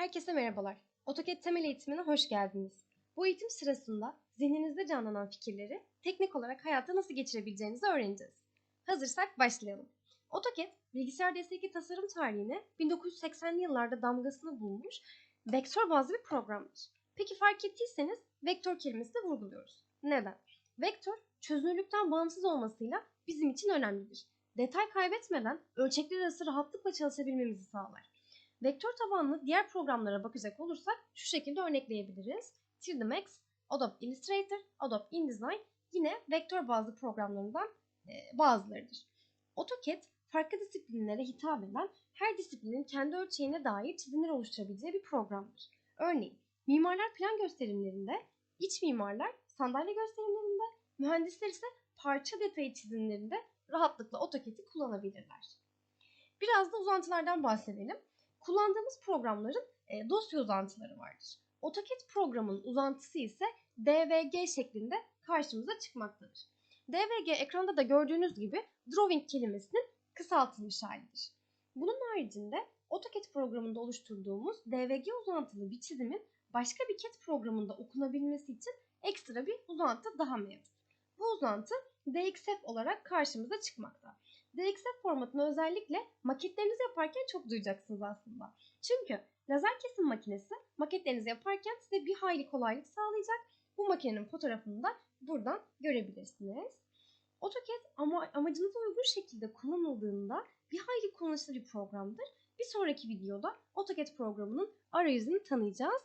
Herkese merhabalar. AutoCAD temel eğitimine hoş geldiniz. Bu eğitim sırasında zihninizde canlanan fikirleri teknik olarak hayata nasıl geçirebileceğinizi öğreneceğiz. Hazırsak başlayalım. AutoCAD, bilgisayar destekli tasarım tarihine 1980'li yıllarda damgasını bulmuş vektör bazlı bir programdır. Peki fark ettiyseniz vektör kelimesini vurguluyoruz. Neden? Vektör, çözünürlükten bağımsız olmasıyla bizim için önemlidir. Detay kaybetmeden ölçekler arası rahatlıkla çalışabilmemizi sağlar. Vektör tabanlı diğer programlara bakacak olursak şu şekilde örnekleyebiliriz. 3D Max, Adobe Illustrator, Adobe InDesign yine vektör bazlı programlarından e, bazılarıdır. AutoCAD farklı disiplinlere hitap eden her disiplinin kendi ölçeğine dair çizimler oluşturabileceği bir programdır. Örneğin mimarlar plan gösterimlerinde, iç mimarlar sandalye gösterimlerinde, mühendisler ise parça detayı çizimlerinde rahatlıkla AutoCAD'i kullanabilirler. Biraz da uzantılardan bahsedelim. Kullandığımız programların e, dosya uzantıları vardır. AutoCAD programının uzantısı ise DVG şeklinde karşımıza çıkmaktadır. DVG ekranda da gördüğünüz gibi drawing kelimesinin kısaltılmış halidir. Bunun haricinde AutoCAD programında oluşturduğumuz DVG uzantılı bir çizimin başka bir CAD programında okunabilmesi için ekstra bir uzantı daha mevcut. Bu uzantı DXF olarak karşımıza çıkmakta. DXF formatını özellikle maketlerinizi yaparken çok duyacaksınız aslında. Çünkü lazer kesim makinesi maketlerinizi yaparken size bir hayli kolaylık sağlayacak. Bu makinenin fotoğrafını da buradan görebilirsiniz. AutoCAD ama, amacınıza uygun şekilde kullanıldığında bir hayli kullanışlı bir programdır. Bir sonraki videoda AutoCAD programının arayüzünü tanıyacağız.